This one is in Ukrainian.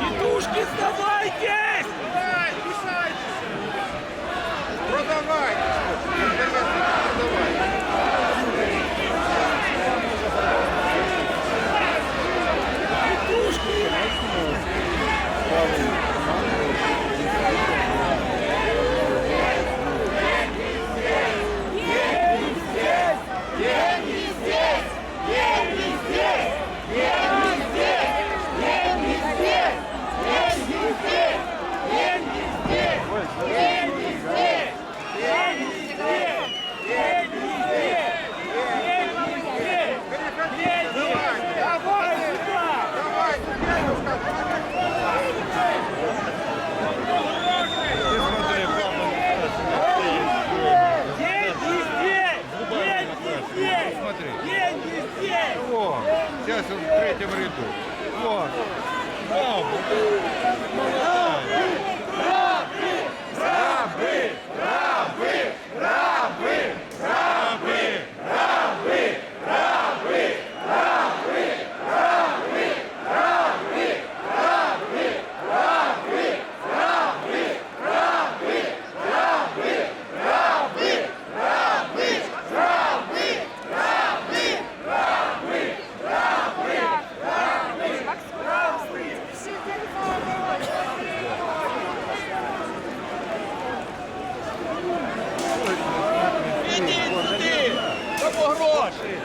Дідушки, здавай! МТС в третьем ряду. Вот. Браво! Молодец! 是。